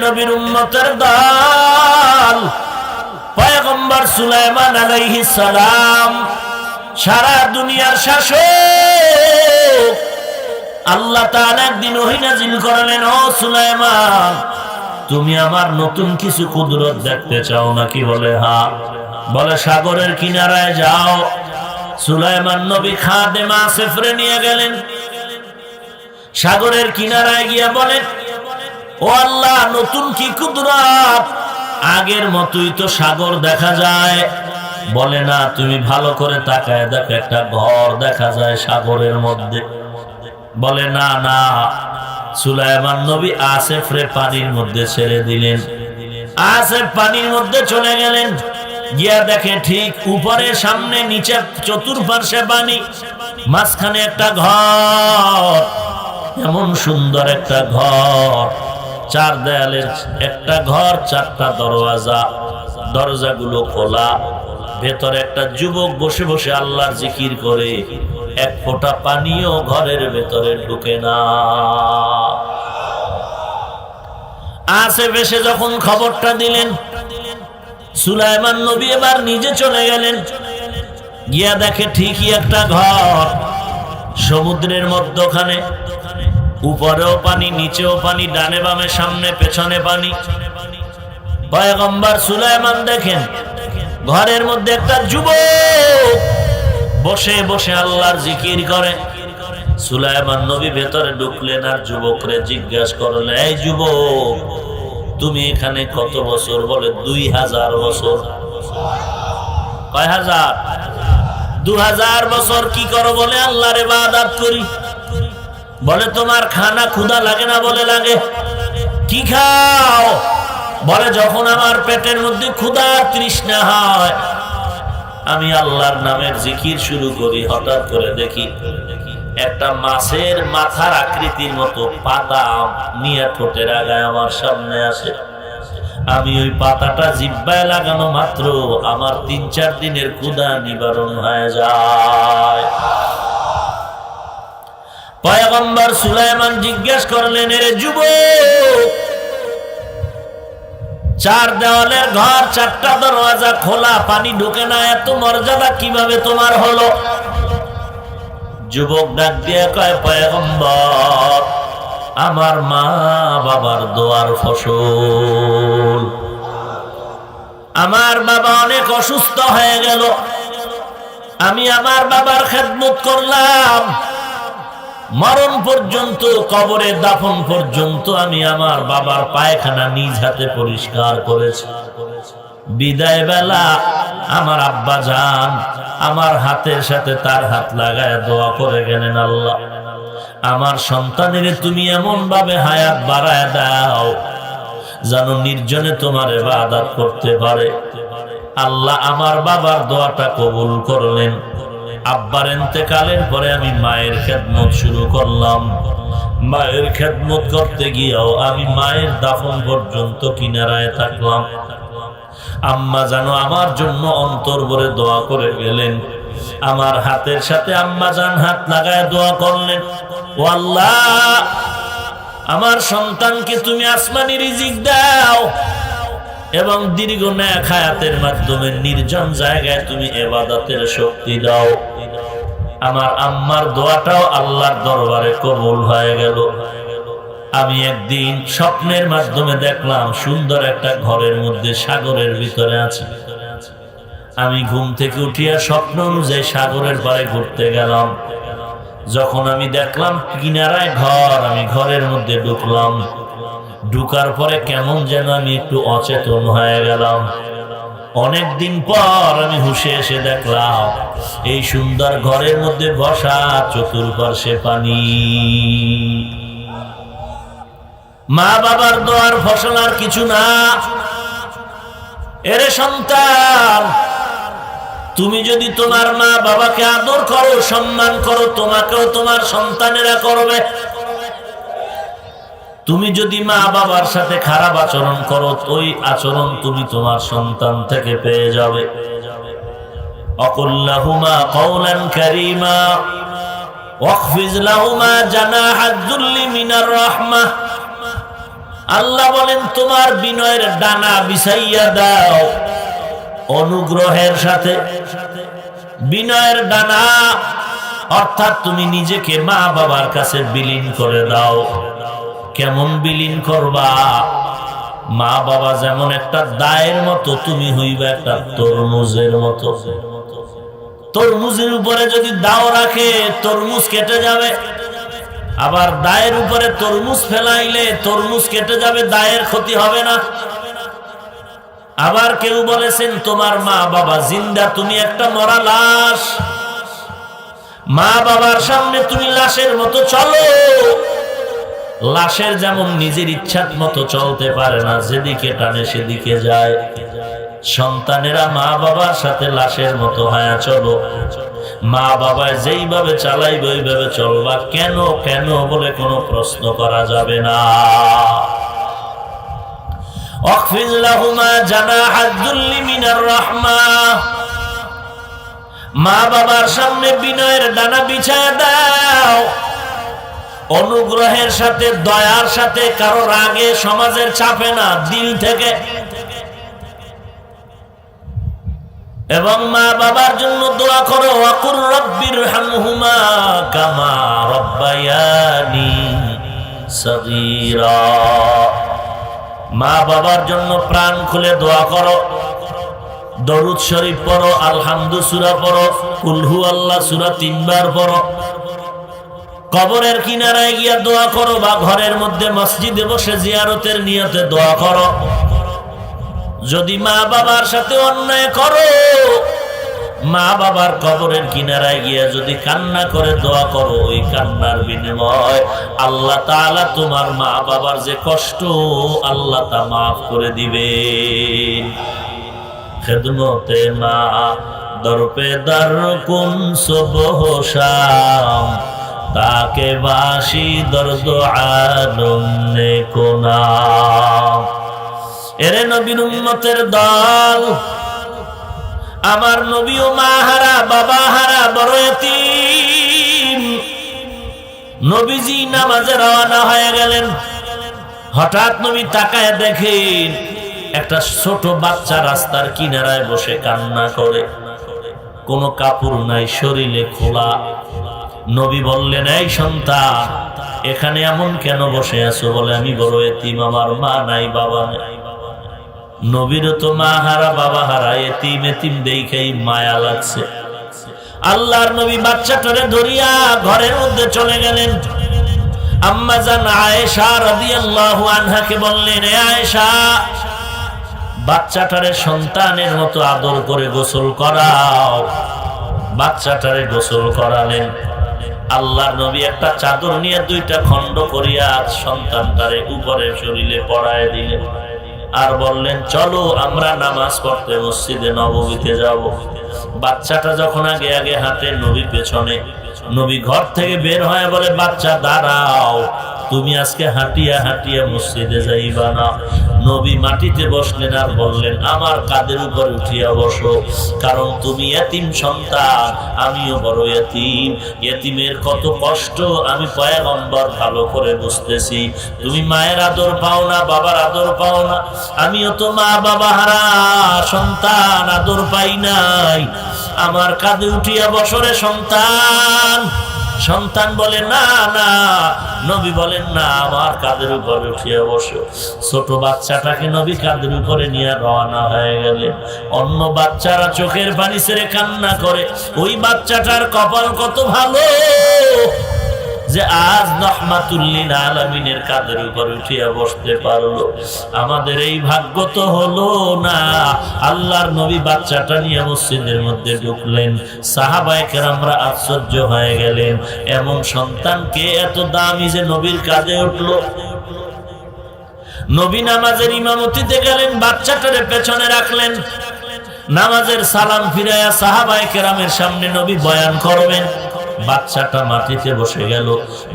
নবীর দল। পয়গম্বর সুলাইমান আলাইহিস সালাম সারা দুনিয়ার শাসক আল্লাহ একদিন ও সুলাইমান, তুমি আমার নতুন কিছু কুদরত দেখতে চাও নাকি? বলে, হা। বলে, সাগরের কিনারায় যাও। সুলাইমান নবী খাদেমা সেফরে নিয়ে গেলেন। সাগরের কিনারায় গিয়া বলেন ও আল্লাহ, নতুন কি কুদরত? আগের মতোই তো সাগর দেখা যায়। বলে, না, তুমি ভালো করে তাকায় দেখো, একটা ঘর দেখা যায় সাগরের মধ্যে। বলে, না না। সুলাইমান নবী আসেফরে পানির মধ্যে ছেড়ে দিলেন। আসেফ পানির মধ্যে চলে গেলেন। গিয়া দেখে ঠিক উপরে, সামনে, নিচে, চতুর্পার্শ্বে পানি, মাঝখানে একটা ঘর। এমন সুন্দর একটা ঘর। চার দেয়ালের একটা ঘর, চারটা দরওয়াজা। দরজাগুলো খোলা। ভেতরে একটা যুবক বসে বসে আল্লাহর জিকির করে। এক ফোঁটা পানিও ঘরের ভেতরে ঢুকে না। আসে বেশে যখন খবরটা দিলেন, সুলাইমান নবী এবার নিজে চলে গেলেন। গিয়া দেখে ঠিকই একটা ঘর। সমুদ্রের মধ্যখানে উপরেও পানি, নিচেও পানি, ডানে বামে, সামনে, পেছনে পানি। পয়গম্বর সুলাইমান দেখেন, ঘরের মধ্যে একটা যুবক বসে বসে আল্লাহর জিকির করে। সুলাইমান নবী ভেতরে ঢুকলেন আর যুবকরে জিজ্ঞাসা করলেন, এই যুবক, তুমি এখানে কত বছর? বলে, দুই হাজার বছর। কয় হাজার? দু হাজার বছর, কি করো? বলে, আল্লাহর ইবাদত করি। বলে, তোমার খানা ক্ষুধা লাগে না? বলে, লাগে। কি খাও? বলে, যখন আমার পেটের মধ্যে ক্ষুদা তৃষ্ণা হয়, আমি আল্লাহর নামের জিকির শুরু করি, হঠাৎ করে দেখি একটা মাছের মাথার আকৃতির মতো পাতা নিয়ে ঠোঁটের আগায় আমার সামনে আসে। আমি ওই পাতাটা জিব্বায় লাগানো মাত্র, আমার তিন চার দিনের ক্ষুদা নিবারণ হয়ে যায়। পয়গম্বর সুলাইমান জিজ্ঞেস করলেন, এর যুবক, চার দেওয়ালের ঘর, চারটা দরওয়াজা খোলা, পানি ঢুকে না, এত মর্যাদা কীভাবে তোমার হলো? যুবক ডাক দিয়ে কয়, পয়গম্বর, আমার মা বাবার দোয়ার ফসল। আমার বাবা অনেক অসুস্থ হয়ে গেল। আমি আমার বাবার খেদমত করলাম। মরণ পর্যন্ত, কবরে দাফন পর্যন্ত আমি আমার বাবার পায়খানা নিজ হাতে পরিষ্কার করেছি। বিদায় বেলা আমার আব্বা যান, আমার হাতের সাথে তার হাত লাগায় দোয়া করে গেলেন আল্লাহ, আমার সন্তানের তুমি এমন ভাবে হায়াত বাড়ায় দাও, যেন নির্জনে তোমার এবাদাত করতে পারে। আল্লাহ আমার বাবার দোয়াটা কবুল করলেন। আব্বার এতেকালের পরে আমি মায়ের খেদমত শুরু করলাম। মায়ের খেদমত করতে গিয়েও আমি মায়ের দাফন পর্যন্ত কিনারায় থাকলাম। আম্মা জানো আমার জন্য অন্তর ভরে দোয়া করে গেলেন। আমার হাতের সাথে আম্মা জান হাত লাগায় দোয়া করলেন, ও আল্লাহ, আমার সন্তানকে তুমি আসমানি রিজিক দাও। এবং দীর্ঘ ন্যাক হায়াতের মাধ্যমে নির্জন জায়গায় তুমি এবাদতের শক্তি দাও। আমার আম্মার দোয়াটাও আল্লাহর দরবারে কবুল হয়ে গেল। আমি একদিন স্বপ্নের মাধ্যমে দেখলাম সুন্দর একটা ঘরের মধ্যে সাগরের ভিতরে আছে। আমি ঘুম থেকে উঠিয়া স্বপ্ন অনুযায়ী সাগরের পাড়ে ঘুরতে গেলাম। যখন আমি দেখলাম কিনারায় ঘর, আমি ঘরের মধ্যে ঢুকলাম। ঢুকার পরে কেমন যেন আমি একটু অচেতন হয়ে গেলাম। অনেকদিন পর আমি হুশে এসে দেখলাম, এই সুন্দর ঘরের মধ্যে বসা চতুর্পার্শ্বে পানি। মা বাবার দোয়ার ফসল আর কিছু না। এরে সন্তান, তুমি যদি তোমার মা বাবাকে আদর করো, সম্মান করো, তোমাকেও তোমার সন্তানেরা করবে। তুমি যদি মা বাবার সাথে খারাপ আচরণ করো, ওই আচরণ তুমি তোমার সন্তান থেকে পেয়ে যাবে। আল্লাহ বলেন, তোমার বিনয়ের ডানা বিছাইয়া দাও অনুগ্রহের সাথে। বিনয়ের ডানা, অর্থাৎ তুমি নিজেকে মা বাবার কাছে বিলীন করে দাও। কেমন বিলীন করবা? মা বাবা যেমন একটা দায়ের মতো, তুমি হইবা একটা তরমুজের মতো। তরমুজের উপরে যদি দাও রাখে, তরমুজ কেটে যাবে। আবার দায়ের উপরে তরমুজ ফেলাইলে, তরমুজ কেটে যাবে, দায়ের ক্ষতি হবে না। আবার কেউ বলেছেন, তোমার মা বাবা জিন্দা, তুমি একটা মরা লাশ। মা বাবার সামনে তুমি লাশের মতো চলো। লাশের যেমন নিজের ইচ্ছার মতো চলতে পারে না, যেদিকে টানে সেদিকে যায়। সন্তানেরা মা বাবার সাথে লাশের মতো হায়া চলো। মা বাবা যেইভাবে চালাইবে, ওইভাবে চলবা। কেন কেন বলে কোনো প্রশ্ন করা যাবে না। মা বাবার সামনে বিনয়ের ডানা বিছায় দাও। অনুগ্রহের সাথে, দয়ার সাথে কারও রাগে সমাজের চাপে না, দিল থেকে। এবং মা বাবার জন্য দোয়া করো অকুর রব্বির হামহুমা কামা রব্বায়ানি মা বাবার জন্য প্রাণ খুলে দোয়া করো। দরুদ শরীফ পড়ো, আলহামদু সুরা পড়ো কুলহু আল্লাহ সুরা তিনবার পড়ো। কবরের কিনারায় গিয়া দোয়া করো বা ঘরের মধ্যে মসজিদে বসে জিয়ারতের নিয়তে দোয়া করো। যদি মা বাবার সাথে অন্যায় করো, মা বাবার কবরের কিনারায় গিয়া যদি কান্না করে দোয়া করো, ওই কান্নার বিনিময় আল্লাহ তাআলা তোমার মা বাবার যে কষ্ট, আল্লাহ তা মাফ করে দিবে খেদমতে মা, দরপে দর কুন সুবহ শাম। তাকে বাসি দর্দ নে। কোনা এরে নবীর উম্মতের দল, আমার নবী ও মা হারা, বাবা হারা বড় নবীজি নামাজে রওনা হয়ে গেলেন। হঠাৎ নবী তাকায় দেখেন একটা ছোট বাচ্চা রাস্তার কিনারায় বসে কান্না করে। কোনো কাপড় নাই, শরীরে খোলা। নবী বললেন, এই সন্তান, এখানে এমন কেন বসে আছো? বলে, আমি বড় এতিম, আমার মা নাই, বাবা নাই। নবীর তো মা হারা, বাবা হারা, এতিম এতিম দেখেই মায়া লাগছে। আল্লাহর নবী বাচ্চাটারে ধরিয়া ঘরের মধ্যে চলে গেলেন। আম্মা জান আয়েশা রাদিয়াল্লাহু আনহাকে বললেন, এ আয়েশা, বাচ্চাটারে সন্তানের মতো আদর করে গোসল করাও। বাচ্চাটারে গোসল করালেন। আল্লাহর নবী একটা চাদর নিয়ে দুইটা খণ্ড করিয়া সন্তানটারে উপরে শরীরে পড়ায় দিলেন। আর বললেন, চলো, আমরা নামাজ পড়তে মসজিদে নবমীতে যাব। বাচ্চাটা যখন আগে আগে হাতে নবী পেছনে, নবী ঘর থেকে বের হয়ে বলে, বাচ্চা, দাঁড়াও। তুমি আজকে হাঁটিয়া হাঁটিয়া মসজিদে যাইবা না। নবী মাটিতে বসলেন আর বললেন, আমার কাদের উপর উঠিয়া বসো, কারণ তুমি এতিম সন্তান, আমিও বড় এতিম। এতিমের কত কষ্ট, আমি পয়াগম্বর ভালো করে বুঝতেছি। তুমি মায়ের আদর পাও না, বাবার আদর পাও না। আমিও তো মা, বাবা হারা, সন্তান, আদর পাই নাই। আমার কাঁধে উঠিয়া বসরে সন্তান। সন্তান বলে, না না। নবী বলেন, না, আমার কাদের উপরে উঠিয়ে বসো। ছোট বাচ্চাটাকে নবী কাদের উপরে নিয়ে রওনা হয়ে গেলে। অন্য বাচ্চারা চোখের পানি ছেড়ে কান্না করে, ওই বাচ্চাটার কপাল কত ভালো? যে আজ রহমাতুল্লিন আলমিনের কাদের উপর উঠিয়া বসতে পারল। আমাদের এই ভাগ্য তো হলো না। আল্লাহর নবী বাচ্চাটা নিয়ে মসজিদের মধ্যে ঢুকলেন। সাহাবায় কেরামরা আশ্চর্য হয়ে গেলেন, এমন সন্তানকে এত দামি যে নবীর কাজে উঠল? নবী নামাজের ইমামতিতে গেলেন, বাচ্চাটারে পেছনে রাখলেন। নামাজের সালাম ফিরাইয়া সাহাবায় কেরামের সামনে নবী বয়ান করবেন বাচ্চাটা মাটিতে বসে গেল।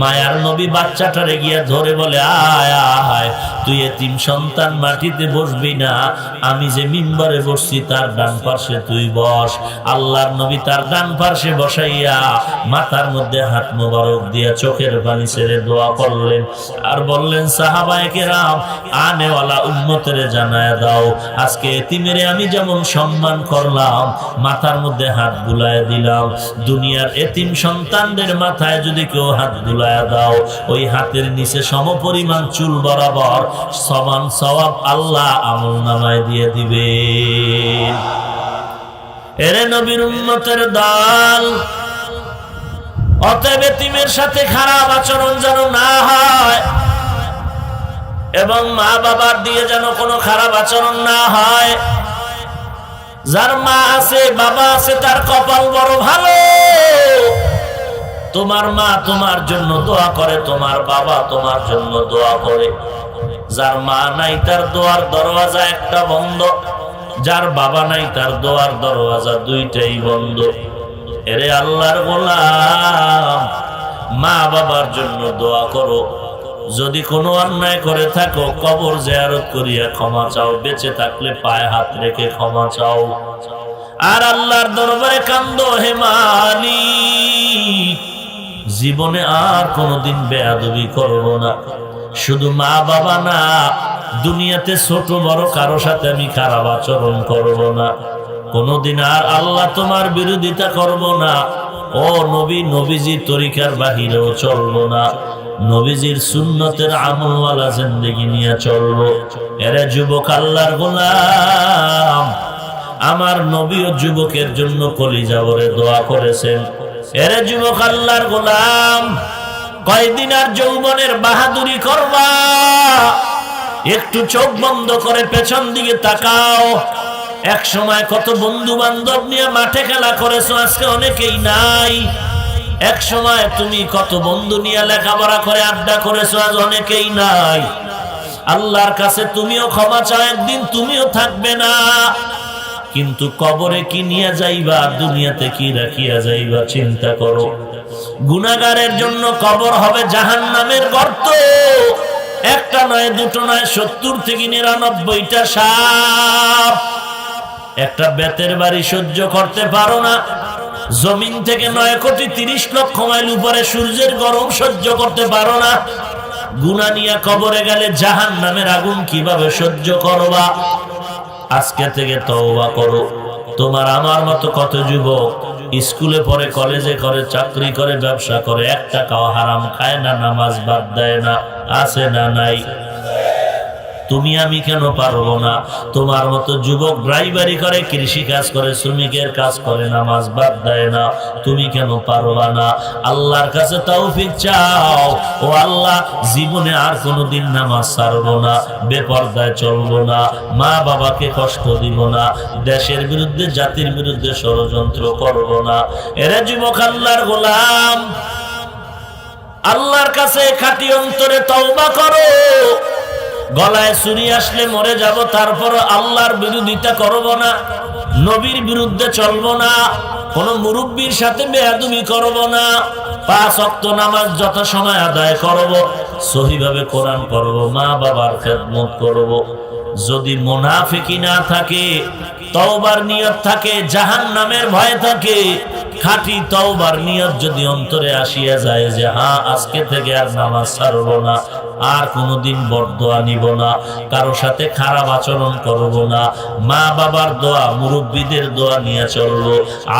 মায়ার নবী বাচ্চাটারে গিয়ে ধরে বলে, আয় আয় তুই এতিম সন্তান মাটিতে বসবি না। আমি যে মিম্বরে বসছি, তার ডান পাশে তুই বস। আল্লাহর নবী তার ডান পাশে বসাইয়া মাথার মধ্যে হাত মোবারক দিয়া চোখের পানি ছেড়ে দোয়া করলেন। আর বললেন, সাহাবায়ে রাম আনেওয়ালা উম্মতের জানায় দাও, আজকে এতিমেরে আমি যেমন সম্মান করলাম, মাথার মধ্যে হাত বুলায় দিলাম। দুনিয়ার এতিম সন্তানদের মাথায় যদি কেউ হাত বুলায় দাও, ওই হাতের নিচে সমপরিমাণ চুল বরাবর সমান সওয়াব আল্লাহ আমল নামায় দিয়ে দিবে। এরে নবীর উম্মতের দল, অতএব এতিমের সাথে খারাপ আচরণ যেন না হয় এবং মা বাবার দিয়ে যেন কোনো খারাপ আচরণ না হয়, যার মা আছে, বাবা আছে, তার কপাল বড় ভালো। তোমার মা তোমার জন্য দোয়া করে, তোমার বাবা তোমার জন্য দোয়া করে। যার মা নাই, তার দোয়ার দরওয়াজা একটা বন্ধ। যার বাবা নাই, তার দোয়ার দরওয়াজা দুইটাই বন্ধ। এরে আল্লাহর গোলাম, মা বাবার জন্য দোয়া করো। যদি কোনো অন্যায় করে থাকো, কবর জিয়ারত করিয়া ক্ষমা চাও। বেঁচে থাকলে পায়ে হাত রেখে ক্ষমা চাও। আর আল্লাহর দরবারে কান্দ, হে মালিক। জীবনে আর কোনোদিন বেয়াদবি করব না। শুধু মা বাবা না, দুনিয়াতে ছোট বড় কারও সাথে আমি খারাপ আচরণ করব না। কোনোদিন আর আল্লাহ তোমার বিরোধিতা করব না। ও নবী, নবীজির তরিকার বাহিরেও চলবো না। নবীজির সুন্নতের আমলওয়ালা জিন্দগি নিয়ে চলবো। এরা যুবক আল্লাহর গোলাম, আমার নবী ও যুবকের জন্য কলিজা ভরে দোয়া করেছেন। এরে যুবক আল্লাহর গোলাম, কয়দিন আর যৌবনের বাহাদুরি করবা? একটু চোখ বন্ধ করে পেছন দিকে তাকাও। এক সময় কত বন্ধু বান্ধব নিয়ে মাঠে খেলা করেছ, আজকে অনেকেই নাই। এক সময় তুমি কত বন্ধু নিয়ে লেখাপড়া করে আড্ডা করেছ, আজ অনেকেই নাই। আল্লাহর কাছে তুমিও ক্ষমা চাও, একদিন তুমিও থাকবে না। কিন্তু কবরে কি নিয়ে যাইবা? দুনিয়াতে কি রাখিয়া যাইবা? চিন্তা করো। গুনাগারের জন্য কবর হবে জাহান নামের গর্ত। একটা নয়, দুটো নয়, সত্তর থেকে নিরানব্বইটা সাপ। একটা বেতের বাড়ি সহ্য করতে পারো না। জমিন থেকে নয় কোটি তিরিশ লক্ষ মাইল উপরে সূর্যের গরম সহ্য করতে পারো না। গুনা নিয়ে কবরে গেলে জাহান নামের আগুন কীভাবে সহ্য করবা? আজকে থেকে তওবা করো। তোমার আমার মতো কত যুবক স্কুলে পড়ে, কলেজে করে, চাকরি করে, ব্যবসা করে, এক টাকাও হারাম খায় না, নামাজ বাদ দেয় না, আছে না নাই? তুমি আমি কেন পারব না? তোমার মতো যুবক ড্রাইভারি করে, কৃষি কাজ করে, শ্রমিকের কাজ করে, নামাজ বাদ দেয় না। তুমি কেন পারবা না? আল্লাহর কাছে তৌফিক চাও। ও আল্লাহ, জীবনে আর কোনোদিন নামাজ ছাড়বো না, বেপর্দায় চলবো না মা বাবাকে কষ্ট দিব না, দেশের বিরুদ্ধে, জাতির বিরুদ্ধে ষড়যন্ত্র করব না। এরা যুবক আল্লাহর গোলাম, আল্লাহর কাছে খাটি অন্তরে তওবা করো। গলায় চুরি আসলে মরে যাব তারপর আল্লাহর বিরোধিতা করব না, নবীর বিরুদ্ধে চলব না, কোন মুরব্বীর সাথে বেয়াদুমি করব না, পাঁচ অক্ত নামাজ যত সময় আদায় করব, সহিভাবে কোরআন করব মা বাবার খেদমত করব। যদি মোনাফিকি না থাকে তওবার নিয়ত থাকে জাহান নামের ভয় থাকে। খাঁটি তওবার নিয়ত যদি অন্তরে আসিয়া যায় যে হ্যাঁ আজকে থেকে আর নামাজ ছাড়ব না, আর কোনোদিন বরদোয়া নিব না, কারও সাথে খারাপ আচরণ করব না মা বাবার দোয়া, মুরব্বীদের দোয়া নিয়ে চলবো,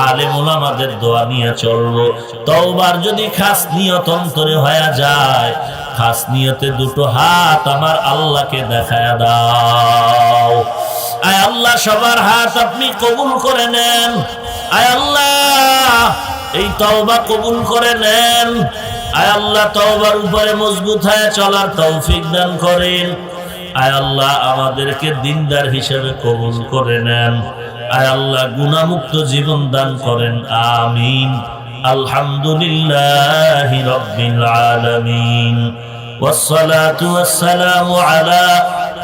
আলেম ওলামাদের দোয়া নিয়ে চলবো। তওবার যদি খাস নিয়ত অন্তরে হয়ে যায়, খাস নিয়তে দুটো হাত আমার আল্লাহকে দেখায় দাও। আয় আল্লাহ সবার হাত আপনি কবুল করে নেন আয় আল্লাহ এই তওবা কবুল করে নেন আয় আল্লাহ তওবার উপরে মজবুত হয়ে চলার তৌফিক দান করেন আয় আল্লাহ আমাদেরকে দিনদার হিসেবে কবুল করে নেন আয় আল্লাহ গুণামুক্ত জীবন দান করেন আমিন আলহামদুলিল্লাহ রব্বিল আলামিন والصلاة والسلام على